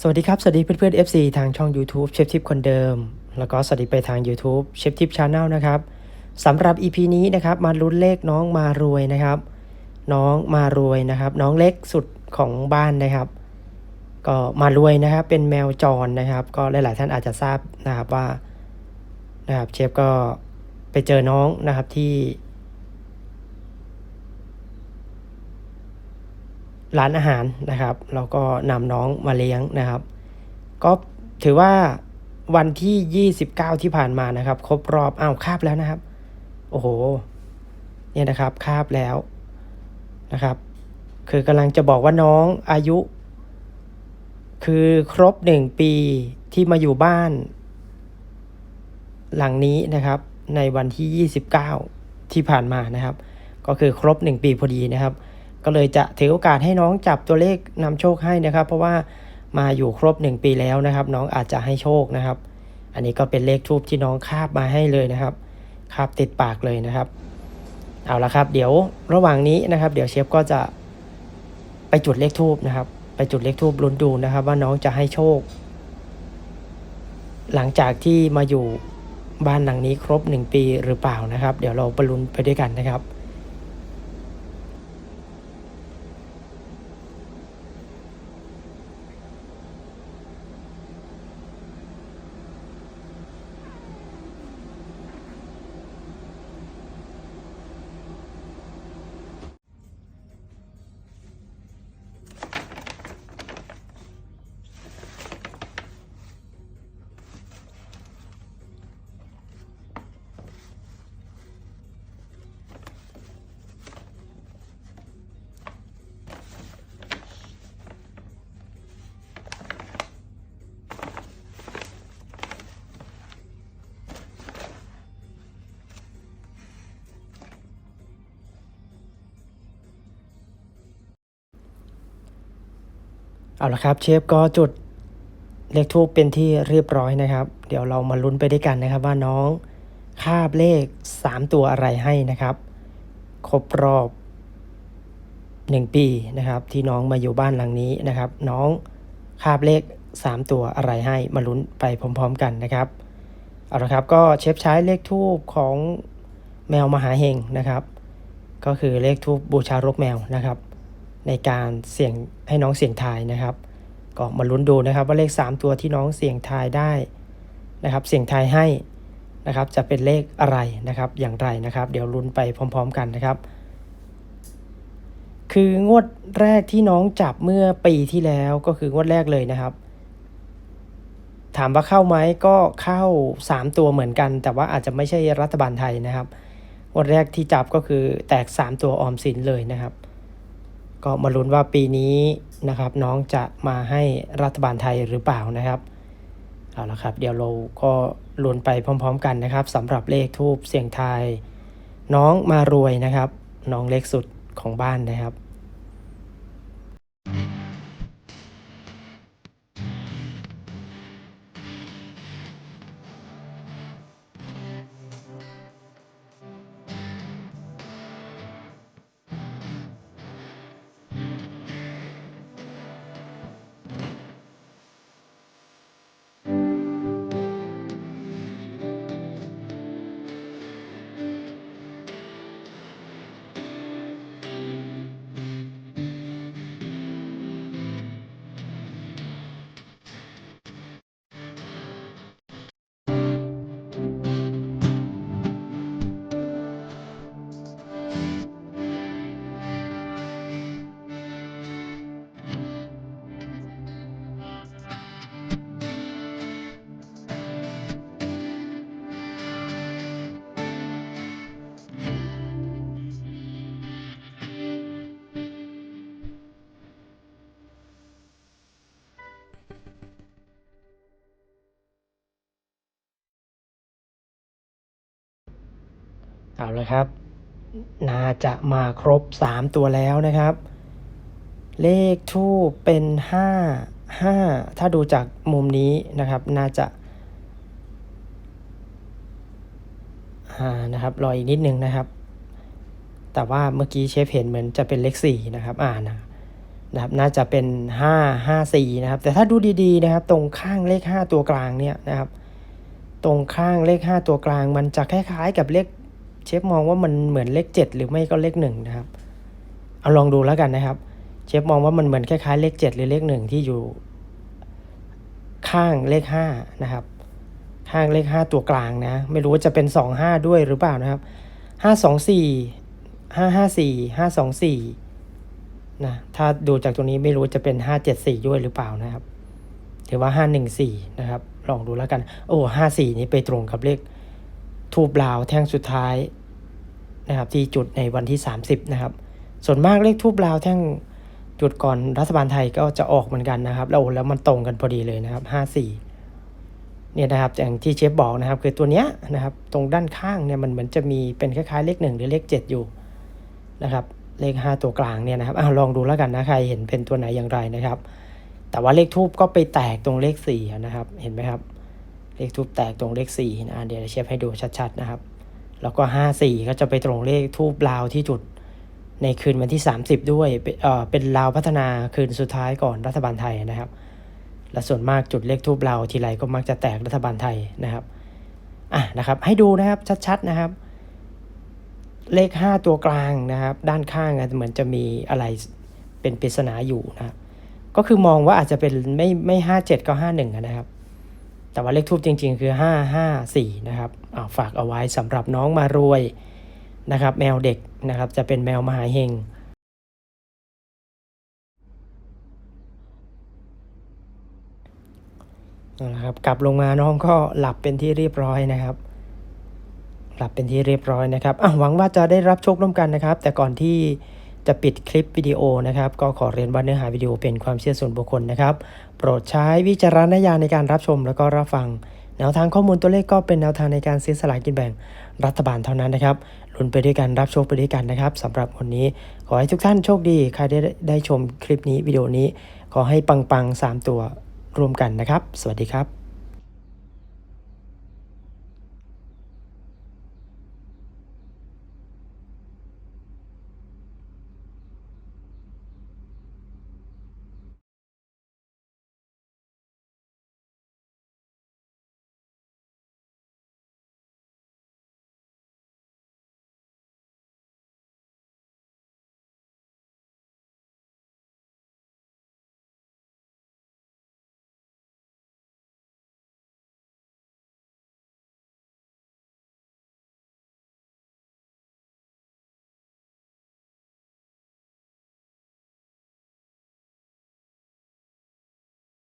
สวัสดีครับ สวัสดีเพื่อนๆ FC ทางช่อง YouTube เชฟทิปคนเดิม แล้วก็สวัสดีไปทาง YouTube เชฟทิปชาแนลนะครับสำหรับ EP นี้นะครับมาลุ้นเลขน้องมารวยนะครับ น้องมารวยนะครับ น้องเล็กสุดของบ้านนะครับ ก็มารวยนะครับ เป็นแมวจรนะครับ ก็หลายๆท่านอาจจะทราบนะครับว่านะครับเชฟก็ไปเจอน้องนะครับที่ ร้านอาหารนะครับแล้วก็นำน้องมาเลี้ยงนะครับ ก็ถือว่าวันที่ 29 ที่ผ่านมานะครับ ครบรอบอ้าวคาบแล้วนะครับ โอ้โห เนี่ยนะครับคาบแล้วนะครับ คือกำลังจะบอกว่าน้องอายุ คือครบหนึ่งปีที่มาอยู่บ้าน หลังนี้นะครับ ในวันที่ 29 ที่ผ่านมานะครับ ก็คือครบ1ปีพอดีนะครับ ก็เลยจะถือโอกาสให้น้องจับตัวเลขนำโชคให้นะครับ เพราะว่ามาอยู่ครบ 1 ปีแล้วนะครับ น้องอาจจะให้โชคนะครับ อันนี้ก็เป็นเลขทูบที่น้องคาบมาให้เลยนะครับคาบติดปากเลยนะครับ เอาละครับ เดี๋ยวระหว่างนี้นะครับ เดี๋ยวเชฟก็จะไปจุดเลขทูบนะครับ ไปจุดเลขทูบลุ้นดูนะครับ ว่าน้องจะให้โชค หลังจากที่มาอยู่บ้านหลังนี้ครบ 1 ปีหรือเปล่านะครับ เดี๋ยวเราไปลุ้นไปด้วยกันนะครับ เอาละครับเชฟก็จุดเลขทูปเป็นที่เรียบร้อยนะครับ เดี๋ยวเรามาลุ้นไปด้วยกันนะครับว่าน้องคาบเลข 3 ตัวอะไรให้นะครับ ครบรอบ 1 ปีนะครับ ที่น้องมาอยู่บ้านหลังนี้นะครับ น้องคาบเลข 3 ตัวอะไรให้มาลุ้นไปพร้อม ๆ กันนะครับเอาละครับก็เชฟใช้เลขทูปของแมวมหาเฮงนะครับ ก็คือเลขทูปบูชารกแมวนะครับ ในการเสี่ยงให้น้องเสี่ยงทายนะครับ ก็มาลุ้นดูนะครับว่าเลข 3 ตัวที่น้องเสี่ยงทายได้นะครับ เสี่ยงทายให้นะครับจะเป็นเลขอะไรนะครับอย่างไรนะครับ เดี๋ยวลุ้นไปพร้อม ๆ กันนะครับ คืองวดแรกที่น้องจับเมื่อปีที่แล้วก็คืองวดแรกเลยนะครับ ถามว่าเข้าไหมก็เข้า 3 ตัวเหมือนกัน แต่ว่าอาจจะไม่ใช่รัฐบาลไทยนะครับงวดแรกที่จับก็คือแตก 3 ตัวออมสินเลยนะครับ ก็มาลุ้นว่าปีนี้นะครับ น้องจะมาให้รัฐบาลไทยหรือเปล่านะครับเอาละครับ เดี๋ยวเราก็ลุ้นไปพร้อม ๆ กันนะครับสำหรับเลขทูบเสียงทาย น้องมารวยนะครับ น้องเล็กสุดของบ้านนะครับ เอาละครับ น่าจะมาครบ 3 ตัวแล้วนะครับ เลขทูปเป็น 5 5 ถ้าดูจากมุมนี้นะครับ น่าจะอ่านะครับ รออีกนิดนึงนะครับ แต่ว่าเมื่อกี้เชฟเห็นเหมือนจะเป็นเลข4นะครับ อ่านะนะครับ น่าจะเป็นห้าห้าสี่นะครับ แต่ถ้าดูดีๆนะครับ ตรงข้างเลขห้าตัวกลางเนี่ยนะครับ ตรงข้างเลขห้าตัวกลาง มันจะคล้ายๆกับเลข เชฟมองว่ามันเหมือนเลขเจ็ดหรือไม่ก็เลขหนึ่งนะครับ เอาลองดูแล้วกันนะครับ เชฟมองว่ามันเหมือนคล้ายๆเลขเจ็ดหรือเลขหนึ่งที่อยู่ ข้างเลขห้านะครับ ข้างเลขห้าตัวกลางนะ ไม่รู้ว่าจะเป็นสองห้าด้วยหรือเปล่านะครับห้าสองสี่ห้าห้าสี่ห้าสองสี่นะถ้าดูจากตรงนี้ไม่รู้จะเป็นห้าเจ็ดสี่ด้วยหรือเปล่านะครับหรือว่าห้าหนึ่งสี่นะครับ ลองดูแล้วกัน โอ้ห้าสี่นี้ไปตรงกับเลข ทูบลาวแท่งสุดท้ายนะครับที่จุดในวันที่ 30 นะครับ ส่วนมากเลขทูบลาวแท่งจุดก่อนรัฐบาลไทยก็จะออกเหมือนกันนะครับแล้วแล้วมันตรงกันพอดีเลยนะครับห้าสี่เนี่ยนะครับอย่างที่เชฟบอกนะครับ คือตัวเนี้ยนะครับตรงด้านข้างเนี่ยมันเหมือนจะมีเป็นคล้ายๆเลขหนึ่งหรือเลขเจ็ดอยู่นะครับเลขห้าตัวกลางเนี่ยนะครับอลองดูแล้วกันนะใครเห็นเป็นตัวไหนอย่างไรนะครับ แต่ว่าเลขทูบก็ไปแตกตรงเลขสี่นะครับเห็นไหมครับ เลขทูบแตกตรงเลขสี่นะเดี๋ยวเชฟให้ดูชัดๆนะครับ แล้วก็ห้าสี่ก็จะไปตรงเลขทูบลาวที่จุดในคืนวันที่ 30 ด้วยเป็นเอ่อเป็นลาวพัฒนาคืนสุดท้ายก่อนรัฐบาลไทยนะครับ และส่วนมากจุดเลขทูบเราทีไรก็มักจะแตกรัฐบาลไทยนะครับอะนะครับให้ดูนะครับชัดๆนะครับ เลข 5 ตัวกลางนะครับ ด้านข้างเหมือนจะมีอะไรเป็นปริศนาอยู่นะครับก็คือมองว่าอาจจะเป็นไม่ไม่ห้าเจ็ดก็ห้าหนึ่งนะครับ แต่ว่าเลขทูบจริง ๆ คือห้าห้าสี่นะครับาฝากเอาไว้สำหรับน้องมารวยนะครับ แมวเด็กนะครับ จะเป็นแมวมหาเฮงนะครับกลับลงมาน้องก็หลับเป็นที่เรียบร้อยนะครับ หลับเป็นที่เรียบร้อยนะครับอะหวังว่าจะได้รับโชคร่วมกันนะครับ แต่ก่อนที่ จะปิดคลิปวิดีโอนะครับ ก็ขอเรียนว่าเนื้อหาวิดีโอเป็นความเชื่อส่วนบุคคลนะครับ โปรดใช้วิจารณญาณในการรับชมแล้วก็รับฟัง แนวทางข้อมูลตัวเลขก็เป็นแนวทางในการซื้อสลากกินแบ่งรัฐบาลเท่านั้นนะครับลุ้นไปด้วยกันรับโชคไปด้วยกันนะครับสำหรับวันนี้ ขอให้ทุกท่านโชคดี ใครได้ได้ชมคลิปนี้วิดีโอนี้ ขอให้ปังๆสามตัวรวมกันนะครับ สวัสดีครับ